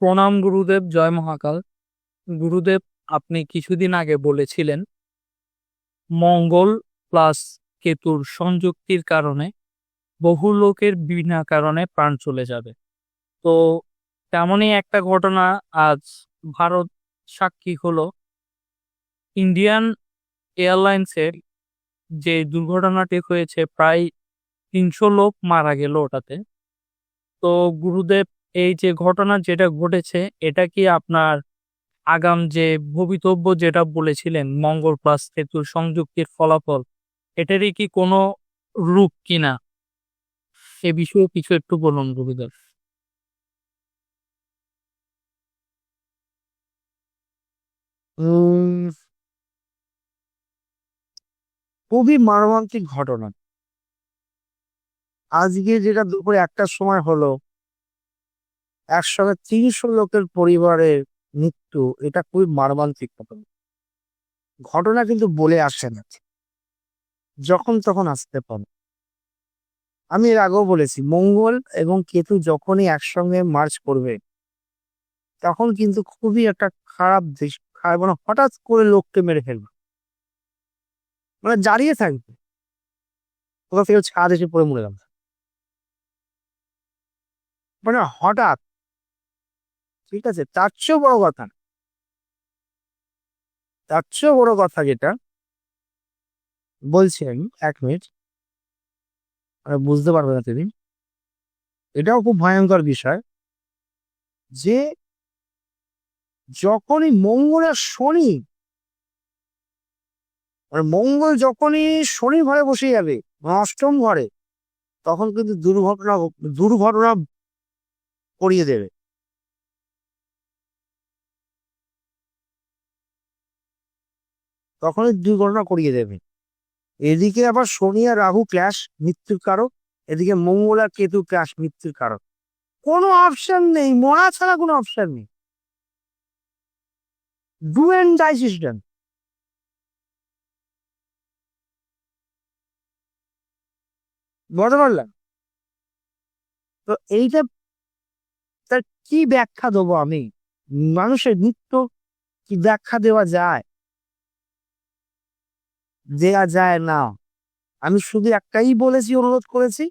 প্রণাম গুরুদেব, জয় মহাকাল। গুরুদেব, আপনি কিছুদিন আগে বলেছিলেন, মঙ্গল প্লাস কেতুর সংযুক্তির কারণে বহু লোকের বিনা কারণে প্রাণ চলে যাবে। তো তেমনই একটা ঘটনা আজ ভারত সাক্ষী হলো। ইন্ডিয়ান এয়ারলাইন্সের যে দুর্ঘটনাটি হয়েছে, প্রায় তিনশো লোক মারা গেল ওটাতে। তো গুরুদেব এই যে ঘটনা যেটা ঘটেছে এটা কি আপনার আগাম যে ভবিতব্য যেটা বলেছিলেন মঙ্গল প্লাস কেতুর সংযুক্তির ফলাফল এটারই কি কোনো রূপ কিনা? এ বিষয়ে কিছু একটু বলুন উম, খুবই মর্মান্তিক ঘটনা। আজকে যেটা দুপুরে একটার সময় হলো একসঙ্গে তিনশো লোকের পরিবারের মৃত্যু, এটা খুবই মর্মান্তিক ঘটনা। ঘটনা কিন্তু বলে আসে না। যখন তখন আসতে পারে। আমি এর আগেও বলেছি, মঙ্গল এবং কেতু যখনই একসঙ্গে মার্চ করবে, তখন কিন্তু খুবই একটা খারাপ খারাপ মানে হঠাৎ করে লোককে মেরে ফেলবে। মানে দাঁড়িয়ে থাকবে। কোথা থেকে ছাদ এসে পড়ে মরে গেল মানে হঠাৎ ঠিক আছে? তার চেয়েও বড় কথা। তার চেয়েও বড় কথা যেটা, বলছি আমি, এক মিনিট। বুঝতে পারবে না তুমি। এটাও খুব ভয়ঙ্কর বিষয় যে যখনই মঙ্গল আর শনি মানে মঙ্গল যখনই শনি ঘরে বসে যাবে মানে অষ্টম ঘরে, তখন কিন্তু দুর্ঘটনা দুর্ঘটনা করিয়ে দেবে। তখনই দুর্ঘটনা করিয়ে দেবে। এদিকে আবার শনি আর রাহু ক্লাস মৃত্যুর কারক। এদিকে মঙ্গল আর কেতু ক্লাস মৃত্যুর কারক। কোনো অপশন নেই মরা ছাড়া কোনো অপশন নেই। ডু অ্যান্ড ডাই সিস্টেম পারলাম? তো এইটা, তার কি ব্যাখ্যা দেবো আমি? মানুষের নিত্য কি ব্যাখ্যা দেওয়া যায়? দেয়া যায় না। আমি শুধু একটাই বলেছি, অনুরোধ করেছি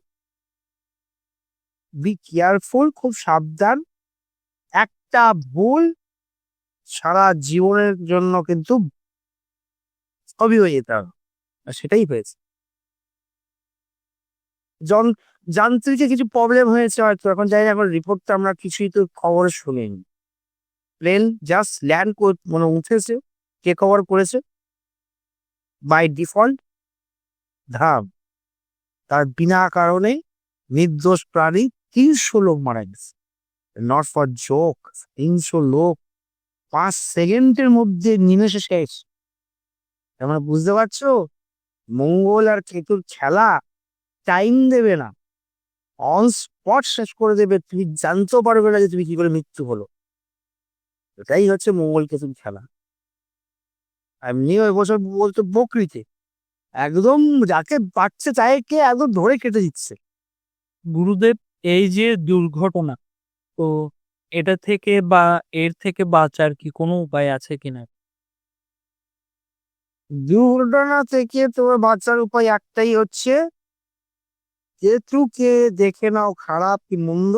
বি কেয়ারফুল খুব সাবধান। একটা ভুল সারা জীবনের জন্য কিন্তু সবই হয়ে যেতে হবে আর সেটাই হয়েছে। জন, যান্ত্রিকে কিছু প্রবলেম হয়েছে হয়তো, এখন না, এখন রিপোর্টটা আমরা কিছুই তো খবরে শুনিনি। প্লেন জাস্ট ল্যান্ড মানে উঠেছে, কে কভার করেছে? বাই ডিফল্ট ধাম। তার বিনা কারণে নির্দোষ প্রাণী তিনশো লোক মারা গেছে। নট ফর জোক তিনশো লোক পাঁচ সেকেন্ডের মধ্যে নিমেষে শেষ। তোমরা বুঝতে পারছ? মঙ্গল আর কেতুর খেলা টাইম দেবে না। অন স্পট শেষ করে দেবে। তুমি জানতেও পারবে না যে তুমি কি করে মৃত্যু হলো। এটাই হচ্ছে মঙ্গল কেতুর খেলা। এমনি ওই বছর বলতো বকরিতে একদম যাকে পাচ্ছে তাকে একদম ধরে কেটে দিচ্ছে। গুরুদেব এই যে দুর্ঘটনা তো এটা থেকে বা এর থেকে বাঁচার কি কোনো উপায় আছে কিনা? দুর্ঘটনা থেকে তোমার বাঁচার উপায় একটাই হচ্ছে কেতুকে দেখে নাও খারাপ কি মন্দ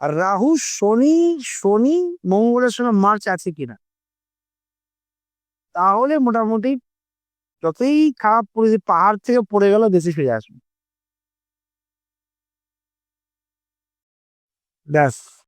আর রাহু শনি শনি মঙ্গলের সঙ্গে মার্চ আছে কিনা। তাহলে মোটামুটি যতই খারাপ পরিস্থিতি পাহাড় থেকে পড়ে গেল দেশে ফিরে আসবে। ব্যাস।